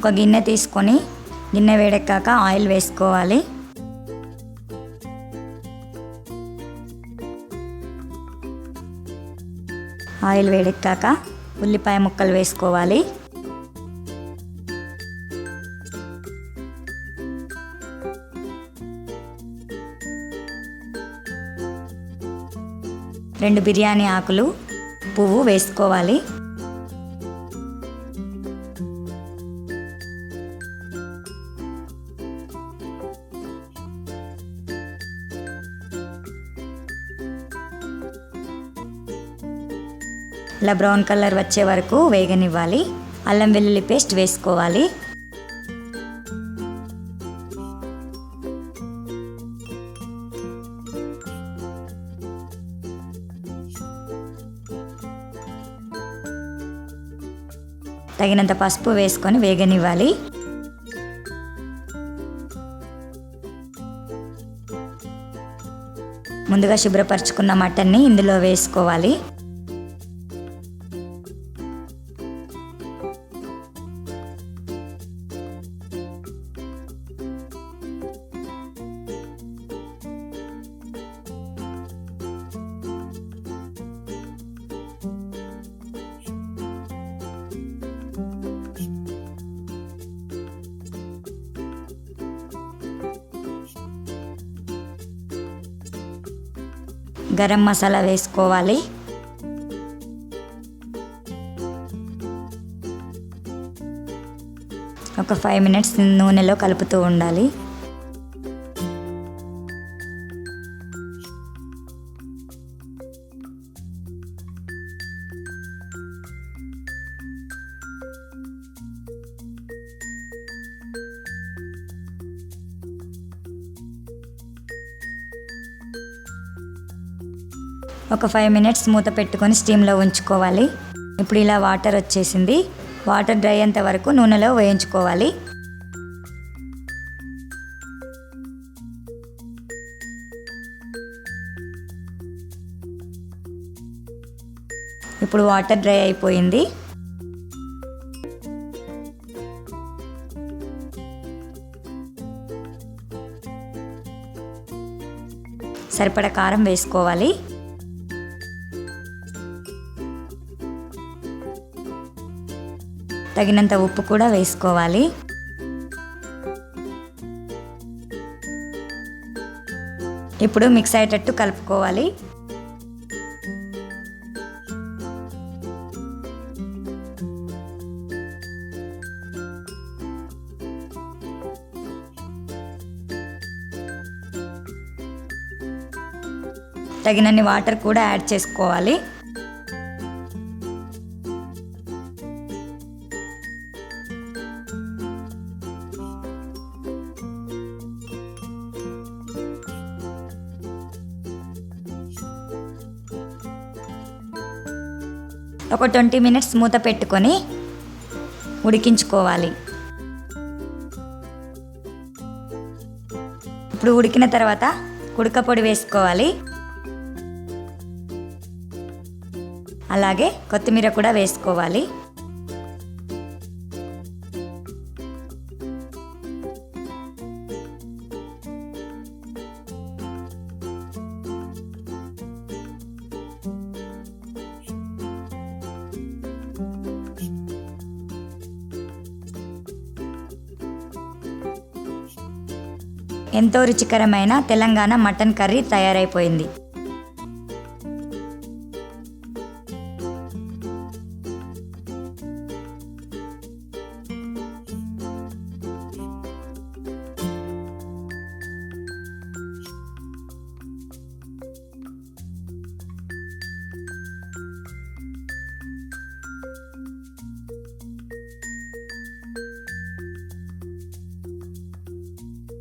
ఒక గిన్నె తీసుకొని గిన్నె వేడెక్కాక ఆయిల్ వేసుకోవాలి. ఆయిల్ వేడెక్కాక ఉల్లిపాయ ముక్కలు వేసుకోవాలి. రెండు బిర్యానీ ఆకులు పువ్వు వేసుకోవాలి. ఇలా బ్రౌన్ కలర్ వచ్చే వరకు వేగనివ్వాలి. అల్లం వెల్లుల్లి పేస్ట్ వేసుకోవాలి. తగినంత పసుపు వేసుకొని వేగనివ్వాలి. ముందుగా శుభ్రపరచుకున్న మటన్ని ఇందులో వేసుకోవాలి. గరం మసాలా వేసుకోవాలి. ఒక ఫైవ్ మినిట్స్ నూనెలో కలుపుతూ ఉండాలి. ఒక ఫైవ్ మినిట్స్ మూత పెట్టుకొని స్టీమ్లో ఉంచుకోవాలి. ఇప్పుడు ఇలా వాటర్ వచ్చేసింది. వాటర్ డ్రై అయ్యేంత వరకు నూనెలో వేయించుకోవాలి. ఇప్పుడు వాటర్ డ్రై అయిపోయింది. సరిపడ కారం వేసుకోవాలి. తగినంత ఉప్పు కూడా వేసుకోవాలి. ఇప్పుడు మిక్స్ అయ్యేటట్టు కలుపుకోవాలి. తగినన్ని వాటర్ కూడా యాడ్ చేసుకోవాలి. ఒక ట్వంటీ మినిట్స్ మూత పెట్టుకొని ఉడికించుకోవాలి. ఇప్పుడు ఉడికిన తర్వాత ఉడకపొడి పొడి వేసుకోవాలి. అలాగే కొత్తిమీర కూడా వేసుకోవాలి. ఎంతో రుచికరమైన తెలంగాణ మటన్ కర్రీ తయారైపోయింది.